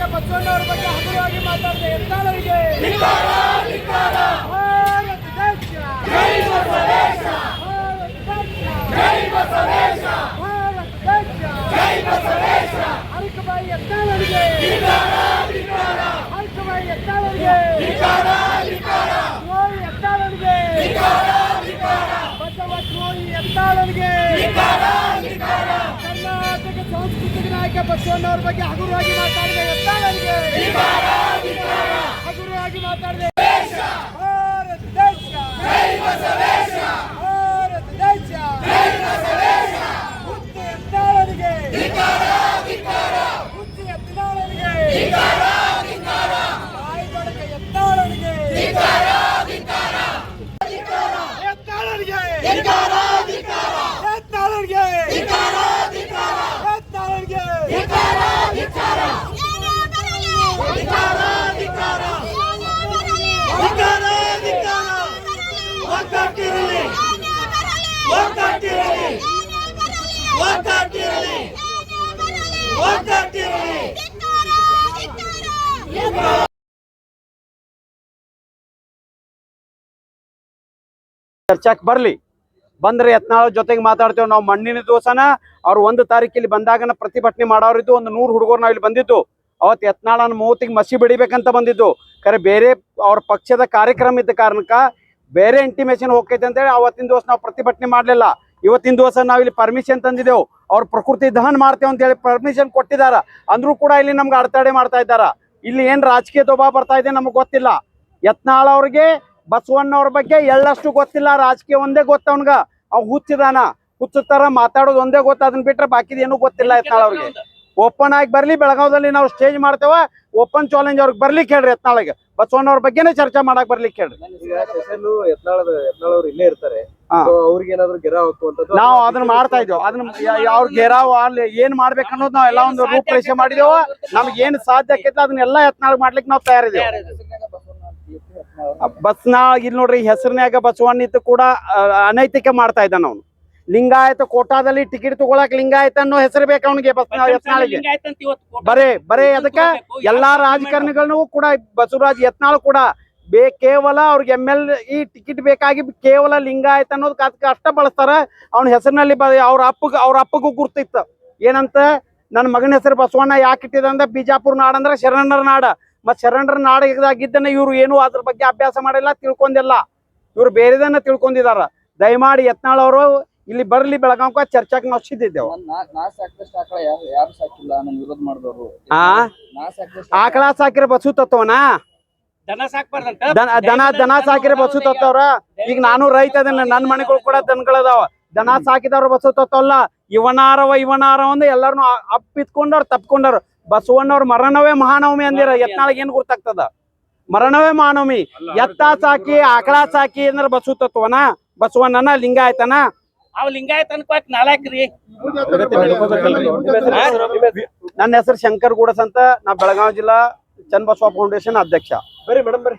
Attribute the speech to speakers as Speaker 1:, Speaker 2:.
Speaker 1: ಬಸವಣ್ಣವ್ರ ಬಗ್ಗೆ ಹಗುರವಾಗಿ ಮಾತಾಡಿದ ಎತ್ತಾಳರಿಗೆ ಭಾರತ ದೇಶ ಭಾರತ ದೇಶ ಭಾರತ ದೇಶ ಅರಕಬಾಯಿ ಎತ್ತಾಳರಿಗೆ ಅರಕಬಾಯಿ ಎತ್ತಾಳರಿಗೆ ದ್ರೋಹಿ ಎತ್ತಾಳರಿಗೆ ಬಸವ ದ್ರೋಹಿ ಎತ್ತಾಳರಿಗೆ ಕರ್ನಾಟಕ ಸಾಂಸ್ಕೃತಿಕ ನಾಯಕ ಬಸವಣ್ಣವ್ರ ಬಗ್ಗೆ ಹಗುರವಾಗಿ ಮಾತಾಡಿದ ಹಗುರವಾಗಿ ಮಾತಾಡಿದೆ ಭಾರತ ದೇಶ.
Speaker 2: ಚರ್ಚಾಕ್ ಬರ್ಲಿ. ಬಂದ್ರೆ ಯತ್ನಾಳ ಜೊತೆಗೆ ಮಾತಾಡ್ತೇವೆ ನಾವು ಮಣ್ಣಿನ ದಿವಸನ. ಅವ್ರು ಒಂದು ತಾರೀಕಿಲ್ಲಿ ಬಂದಾಗನ ಪ್ರತಿಭಟನೆ ಮಾಡೋರಿದ್ದು ಒಂದು ನೂರು ಹುಡುಗರು ನಾವು ಇಲ್ಲಿ ಬಂದಿದ್ದು. ಅವತ್ತು ಯತ್ನಾಳನ ಮೂವತ್ತಿಗೆ ಮಸಿ ಬಿಡಿಬೇಕಂತ ಬಂದಿದ್ದು. ಖರೆ ಬೇರೆ ಅವ್ರ ಪಕ್ಷದ ಕಾರ್ಯಕ್ರಮ ಇದ್ದ ಕಾರಣಕ್ಕ ಬೇರೆ ಇಂಟಿಮೇಷನ್ ಹೋಗ್ತೈತೆ ಅಂತೇಳಿ ಅವತ್ತಿನ ದಿವಸ ನಾವು ಪ್ರತಿಭಟನೆ ಮಾಡಲಿಲ್ಲ. ಇವತ್ತಿನ ದಿವಸ ನಾವು ಇಲ್ಲಿ ಪರ್ಮಿಷನ್ ತಂದಿದ್ದೆವು ಅವ್ರ ಪ್ರಕೃತಿ ದಹನ ಮಾಡ್ತೇವೆ ಅಂತ ಹೇಳಿ ಪರ್ಮಿಷನ್ ಕೊಟ್ಟಿದಾರ. ಅಂದ್ರೂ ಕೂಡ ಇಲ್ಲಿ ನಮ್ಗೆ ಅಡೆತಡೆ ಮಾಡ್ತಾ ಇದ್ದಾರ. ಇಲ್ಲಿ ಏನ್ ರಾಜಕೀಯ ದೊಬ್ಬ ಬರ್ತಾ ಇದೆ ನಮಗೆ ಗೊತ್ತಿಲ್ಲ. ಯತ್ನಾಳ್ ಅವ್ರಿಗೆ ಬಸವಣ್ಣವ್ರ ಬಗ್ಗೆ ಎಳ್ಳಷ್ಟು ಗೊತ್ತಿಲ್ಲ. ರಾಜಕೀಯ ಒಂದೇ ಗೊತ್ತ ಅವ್ನ್ಗ. ಅವ್ ಹುಚ್ಚಿದಾನ ಹುಚ್ಚುತ್ತಾರ ಮಾತಾಡೋದು ಒಂದೇ ಗೊತ್ತ. ಅದನ್ನ ಬಿಟ್ರೆ ಬಾಕಿದೇನು ಗೊತ್ತಿಲ್ಲ ಯತ್ನಾಳ್ ಅವ್ರಿಗೆ. ಓಪನ್ ಆಗಿ ಬರ್ಲಿ ಬೆಳಗಾವದಲ್ಲಿ ನಾವು ಸ್ಟೇಜ್ ಮಾಡ್ತೇವ. ಓಪನ್ ಚಾಲೆಂಜ್ ಅವ್ರಿಗೆ ಬರ್ಲಿಕ್ಕೆ ಹೇಳ್ರಿ ಯತ್ನಾಳಿಗೆ. ಬಸವಣ್ಣವ್ರ ಬಗ್ಗೆನೇ ಚರ್ಚೆ ಮಾಡಕ್ ಬರ್ಲಿಕ್ಕೆ ಹೇಳ್ರಿ
Speaker 3: ಇಲ್ಲೇ ಇರ್ತಾರೆ.
Speaker 2: ನಾವು ಅದನ್ನ ಮಾಡ್ತಾ ಇದ್ದೇವೆ ಅದನ್ನ ಅವ್ರ ಗೆರಾವ್ ಅಲ್ಲಿ ಏನ್ ಮಾಡ್ಬೇಕು ಅನ್ನೋದು ನಾವ್ ಎಲ್ಲ ಒಂದು ರೂಪರೇಷೆ ಮಾಡಿದೇವ. ನಮ್ಗೆ ಏನ್ ಸಾಧ್ಯ ಆಕೈತಿ ಅದನ್ನೆಲ್ಲ ಯತ್ನಾಳ್ ಮಾಡ್ಲಿಕ್ಕೆ ನಾವು ತಯಾರಿದ್ದೇವೆ ಬಸ್ನ ಇಲ್ಲಿ ನೋಡ್ರಿ ಹೆಸರಿನ್ಯಾಗ ಬಸವಣ್ಣ ಇತ್ತು ಕೂಡ ಅನೈತಿಕ ಮಾಡ್ತಾ ಇದ್ದಾನ ಅವನು. ಲಿಂಗಾಯತ ಕೋಟಾದಲ್ಲಿ ಟಿಕೆಟ್ ತಗೊಳಕ್ ಲಿಂಗಾಯತ ಅನ್ನೋ ಹೆಸರು ಬೇಕು ಅವನಿಗೆ ಯತ್ನಾಳಿಗೆ. ಬರೇ ಬರೇ ಅದಕ್ಕ ಎಲ್ಲಾ ರಾಜಕಾರಣಿಗಳನ್ನು ಕೂಡ ಬಸವರಾಜ್ ಯತ್ನಾಳ್ ಕೂಡ ಬೇ ಕೇವಲ ಅವ್ರಿಗೆ ಎಂ ಎಲ್ ಈ ಟಿಕೆಟ್ ಬೇಕಾಗಿ ಕೇವಲ ಲಿಂಗಾಯತ ಅನ್ನೋದು ಅದಕ್ಕೆ ಅಷ್ಟ ಬಳಸ್ತಾರ. ಅವನ ಹೆಸರಿನಲ್ಲಿ ಬ ಅವ್ರ ಅಪ್ಪಗ ಅವ್ರ ಅಪ್ಪಗೂ ಗುರ್ತಿತ್ತು. ಏನಂತ? ನನ್ನ ಮಗನ ಹೆಸರು ಬಸವಣ್ಣ ಯಾಕೆ ಇಟ್ಟಿದೆ ಅಂದ್ರೆ ಬಿಜಾಪುರ ನಾಡ ಅಂದ್ರೆ ಶರಣರ ನಾಡ. ಮತ್ತೆ ಶರಣರ ನಾಡಾಗಿದ್ದನ್ನ ಇವ್ರು ಏನು ಅದ್ರ ಬಗ್ಗೆ ಅಭ್ಯಾಸ ಮಾಡಿಲ್ಲ ತಿಳ್ಕೊಂಡಿಲ್ಲ. ಇವ್ರು ಬೇರೆದನ್ನ ತಿಳ್ಕೊಂಡಿದಾರ. ದಯಮಾಡಿ ಯತ್ನಾಳ್ ಅವರು ಇಲ್ಲಿ ಬರ್ಲಿ ಬೆಳಗಾವ್ಕ ಚರ್ಚಾಕ್ ನಾವು ಸಿದ್ದಿದ್ದೇವೆ.
Speaker 4: ಆಕಳ ಯಾರು ಯಾರು ಸಾಕಿಲ್ಲ ನನ್ ವಿರೋಧ ಮಾಡಿದವರು.
Speaker 2: ಆ? ಆಕಳ ಸಾಕಿರ ಬಸು ತತ್ವನ
Speaker 1: ದನ
Speaker 2: ದನ ದನ ದನ ಸಾಕಿರ ಬಸ್ಸು ತತ್ತವ್ರ ಈಗ ನಾನು ರೈತ ಅದನ್ನ ನನ್ನ ಮನೆಗಳು ಕೂಡ ದನಗಳದಾವ. ದನ ಸಾಕಿದವ್ರ ಬಸ್ಸು ತತ್ತವಲ್ಲ ಇವನಾರವ ಇವನಾರವ ಅಂದ್ರೆ ಎಲ್ಲಾರನು ಅಪ್ಪಿತ್ಕೊಂಡವ್ರು ತಪ್ಕೊಂಡವ್ರು. ಬಸವಣ್ಣವ್ರ ಮರಣವೇ ಮಹಾನವಮಿ ಅಂದಿರ ಯತ್ನಾಳಿಗೆ ಏನ್ ಗುರ್ತಾಗ್ತದ? ಮರಣವೇ ಮಹಾನವಮಿ. ಎತ್ತ ಸಾಕಿ ಆಕಳ ಸಾಕಿ ಅಂದ್ರ ಬಸು ತತ್ವನ ಬಸವಣ್ಣನ ಲಿಂಗಾಯತನ
Speaker 1: ಅವ್ ಲಿಂಗಾಯತ್ ಅನ್ಕೋಕ್ ನಾಲ್ಕ್ರಿ
Speaker 2: ನನ್ನ ಹೆಸರು ಶಂಕರ್ ಗೂಡಸ್ ಅಂತ ನಾ ಬೆಳಗಾವಿ ಜಿಲ್ಲಾ ಚನ್ನಬಸವ ಫೌಂಡೇಶನ್ ಅಧ್ಯಕ್ಷ.
Speaker 3: ಬರ್ರಿ ಮೇಡಮ್ ಬರ್ರಿ.